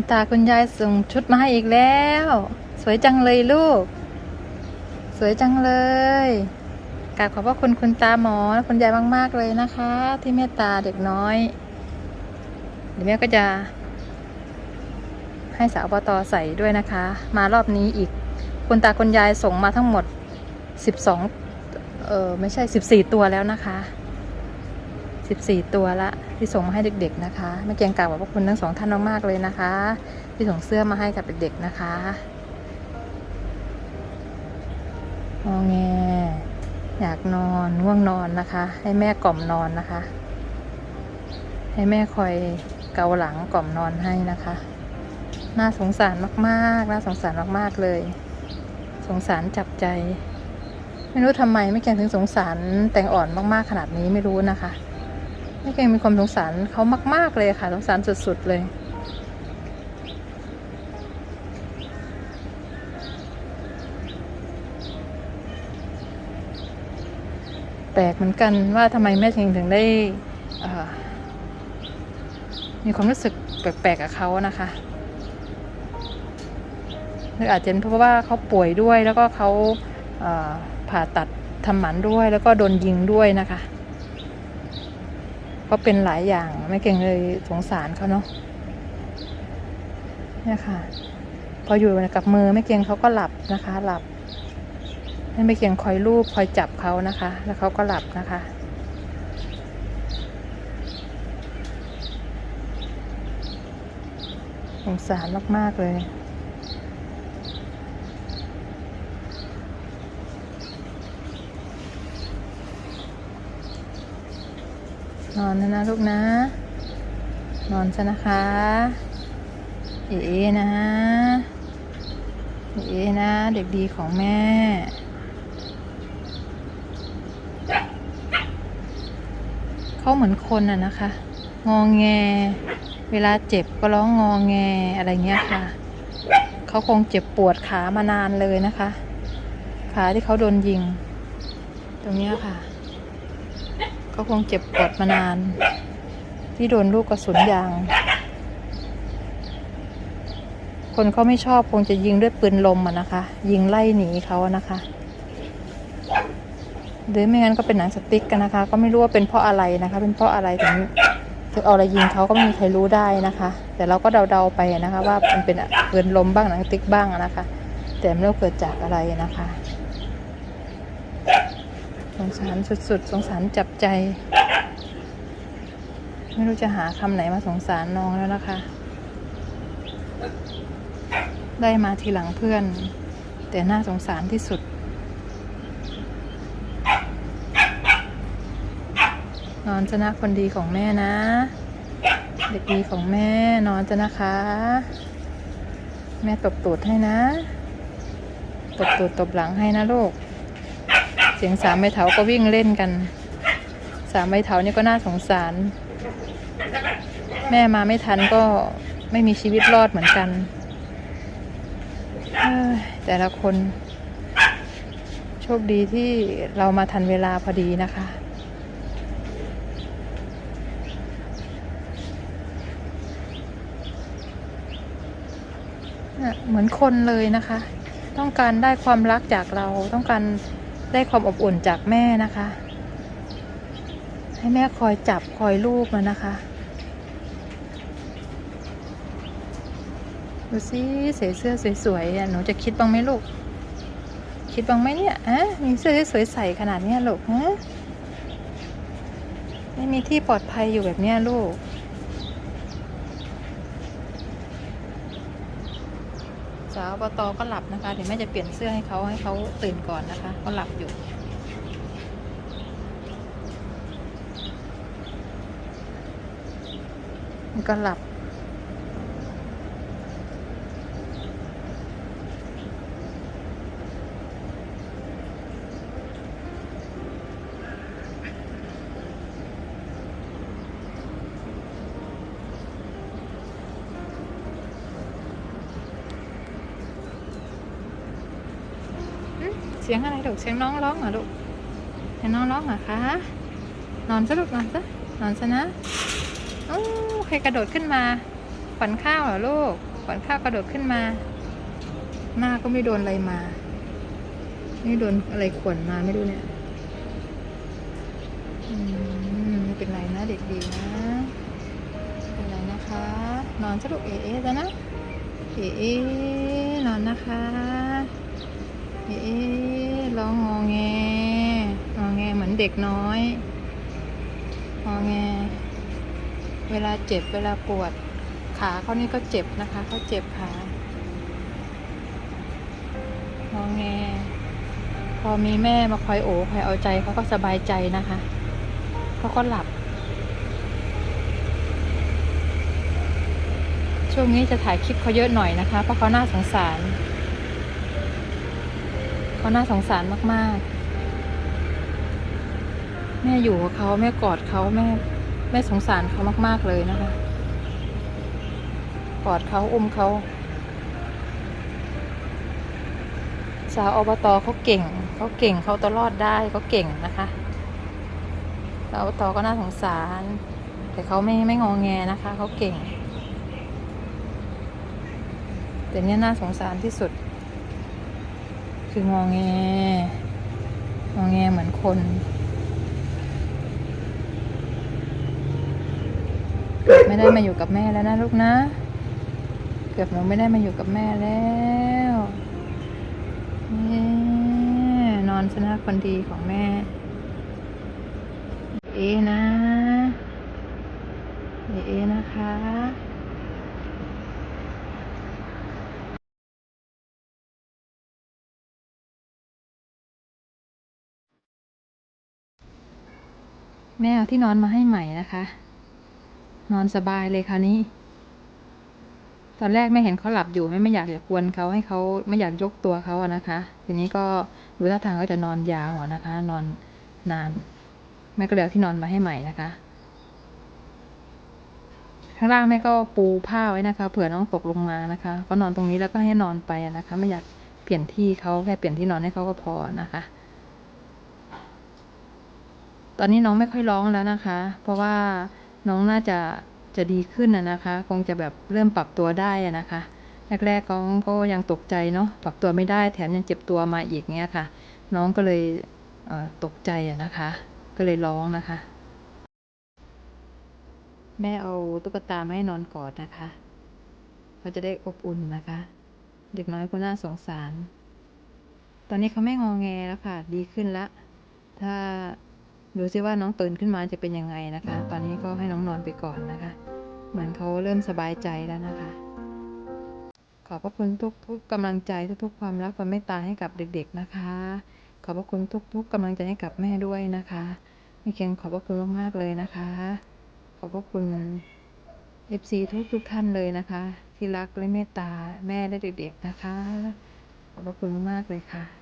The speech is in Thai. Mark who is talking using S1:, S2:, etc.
S1: คุณตาคุณยายส่งชุดมาให้อีกแล้ว สวยจังเลยลูก สวยจังเลยกราบขอบพระคุณคุณตาหมอและคุณยายมาก ๆ เลยนะคะ ที่เมตตาเด็กน้อย เดี๋ยวแม่ก็จะ ให้สาวปตใส่ด้วยนะคะ มารอบนี้อีก คุณตาคุณยายส่งมาทั้งหมด 12 เออไม่ใช่ 14 ตัวแล้วนะคะ 14 ตัวละที่ส่งมาให้เด็กๆนะคะแม่เกียงกล่าวขอบพระคุณทั้งสองท่านมากๆเลยนะคะ ที่ส่งเสื้อมาให้กับเด็กๆนะคะงอแงอยากนอนง่วงนอนนะคะ ให้แม่กล่อมนอนนะคะ ให้แม่คอยเกาหลังกล่อมนอนให้นะคะ น่าสงสารมากๆน่าสงสารมากๆเลย สงสารจับใจไม่รู้ทำไมไม่เก่งถึงสงสารแตงอ่อนมากๆขนาดนี้ไม่รู้นะคะ ไม่เก่งมีความสงสารเขามาก ๆ เลยค่ะ สงสารสุด ๆ เลยแปลกเหมือนกันว่าทำไมแม่เชงถึงได้มีความรู้สึกแปลกๆกับเขานะคะหรืออาจจะเป็นเพราะว่าเขาป่วยด้วยแล้วก็เขาผ่าตัดทำหมันด้วยแล้วก็โดนยิงด้วยนะคะ ก็เป็นหลายอย่างแม่เก่งเลยสงสารเขาเนาะเนี่ยค่ะ พออยู่กับมือแม่เก่งเขาก็หลับนะคะ หลับให้ไม่เคียงคอยรูปคอยจับเขานะคะ แล้วเขาก็หลับนะคะสงสารมากๆเลย นอนนะนะลูกนะ นอนซะนะคะ เอ๋นะ เอ๋นะ เด็กดีของแม่เขาเหมือนคนอะนะคะ งองแง เวลาเจ็บก็ร้องงองแงอะไรเงี้ยค่ะ เขาคงเจ็บปวดขามานานเลยนะคะ ขาที่เขาโดนยิง ตรงเนี้ยค่ะ เขาคงเจ็บปวดมานาน ที่โดนลูกกระสุนยาง คนเขาไม่ชอบคงจะยิงด้วยปืนลมอะนะคะ ยิงไล่หนีเขาอะนะคะ หรือไม่งั้นก็เป็นหนังสติ๊กกันนะคะ ก็ไม่รู้ว่าเป็นเพราะอะไรนะคะ เป็นเพราะอะไรถึงถึงเอาอะไรยิงเขาก็ไม่มีใครรู้ได้นะคะ แต่เราก็เดาๆไปนะคะ ว่ามันเป็นปืนลมบ้างหนังสติ๊กบ้างนะคะ แต่ไม่รู้เกิดจากอะไรนะคะ งสารสุดๆ สงสารจับใจ ไม่รู้จะหาคำไหนมาสงสารน้องแล้วนะคะ ได้มาทีหลังเพื่อน แต่น่าสงสารที่สุด นอนจะนะคนดีของแม่นะ เด็กดีของแม่นอนจะนะคะ แม่ตบตูดให้นะ ตบตูดตบหลังให้นะลูก เสียงสามใบเถาก็วิ่งเล่นกัน สามใบเถานี่ก็น่าสงสาร แม่มาไม่ทันก็ไม่มีชีวิตรอดเหมือนกัน แต่ละคน โชคดีที่เรามาทันเวลาพอดีนะคะเหมือนคนเลยนะคะ ต้องการได้ความรักจากเราต้องการ ได้ความอบอุ่นจากแม่นะคะ ให้แม่คอยจับคอยลูบมันนะคะดูสิใส่เสื้อสวยๆอะหนูจะคิดบ้างไหมลูก คิดบ้างไหมเนี่ยอะมีเสื้อสวยๆใส่ขนาดเนี้ยลูกฮะไม่มีที่ปลอดภัยอยู่แบบเนี้ยลูก สาวปตก็หลับนะคะเดี๋ยวแม่จะเปลี่ยนเสื้อให้เขาให้เขาตื่นก่อนนะคะก็หลับอยู่มันก็หลับ เสียงอะไรลูกเสียงน้องร้องเหรอลูกเสียงน้องร้องเหรอคะ นอนซะลูกนอนซะนอนซะนะโอ้ใครกระโดดขึ้นมาขวัญข้าวเหรอลูกก่อนข้าวกระโดดขึ้นมา หน้าก็ไม่โดนอะไรมา ไม่โดนอะไรขวนมาไม่รู้เนี่ยอืมไม่เป็นไรนะเด็กดีนะไม่เป็นไรนะคะ นอนสรุปเอเอแล้วนะเอเอนอนนะคะ เอเอร้องงอแงงอแงเหมือนเด็กน้อยงอแง เวลาเจ็บเวลาปวด ขาเขานี่ก็เจ็บนะคะเขาเจ็บขางอแง พอมีแม่มาคอยโอบคอยเอาใจเขาก็สบายใจนะคะเขาก็หลับ ช่วงนี้จะถ่ายคลิปเขาเยอะหน่อยนะคะ เพราะเขาน่าสงสาร เขาน่าสงสารมากๆ แม่อยู่กับเขาแม่กอดเขาแม่แม่สงสารเขามาก ๆเลยนะคะ กอดเขาอุ้มเขาสาวอบตเขาเก่งเขาเก่งเขาตัวรอดได้เขาเก่งนะคะสาวอบตก็น่าสงสาร แต่เขาไม่ไม่งองแงนะคะเขาเก่ง แต่เนี่ยน่าสงสารที่สุด คืององแงงองแงเหมือนคน ไม่ได้มาอยู่กับแม่แล้วนะลูกนะ เกือบหนูไม่ได้มาอยู่กับแม่แล้วนี่นอนชนะคนดีของแม่ เอนะ เอเอนะคะ แม่เอาที่นอนมาให้ใหม่นะคะ นอนสบายเลยคราวนี้ ตอนแรกแม่เห็นเขาหลับอยู่แม่ไม่อยากจะกวนเขาให้เขาไม่อยากยกตัวเขาอะนะคะ ทีนี้ก็ดูท่าทางก็จะนอนยาวนะคะ นอนนานแม่ก็เลยเอาที่นอนมาให้ใหม่นะคะข้างล่างแม่ก็ปูผ้าไว้นะคะ เผื่อน้องตกลงมานะคะก็นอนตรงนี้แล้วก็ให้นอนไปนะคะ ไม่อยากเปลี่ยนที่เขาแค่เปลี่ยนที่นอนให้เขาก็พอนะคะ ตอนนี้น้องไม่ค่อยร้องแล้วนะคะ เพราะว่าน้องน่าจะจะดีขึ้นนะนะคะ คงจะแบบเริ่มปรับตัวได้อะนะคะแรกๆน้องก็ยังตกใจเนาะปรับตัวไม่ได้แถมยังเจ็บตัวมาอีกเงี้ยค่ะ น้องก็เลยเตกใจอะนะคะ ก็เลยร้องนะคะ แม่เอาตุ๊กตามาให้นอนกอดนะคะเขาจะได้อบอุ่นนะคะ เด็กน้อยก็น่าสงสาร ตอนนี้เขาไม่งอแงแล้วค่ะ ดีขึ้นละถ้า ดูซิว่าน้องตื่นขึ้นมาจะเป็นยังไงนะคะ ตอนนี้ก็ให้น้องนอนไปก่อนนะคะ เหมือนเขาเริ่มสบายใจแล้วนะคะ ขอบพระคุณทุกๆกำลังใจทุกๆความรักความเมตตาให้กับเด็ก ๆนะคะ ขอบพระคุณทุกๆกำลังใจให้กับแม่ด้วยนะคะไม่เคียงขอบพระคุณมากๆเลยนะคะ ขอบพระคุณ FC ทุกๆท่านเลยนะคะ ที่รักและเมตตาแม่และเด็กๆนะคะ ขอบพระคุณมากเลยค่ะ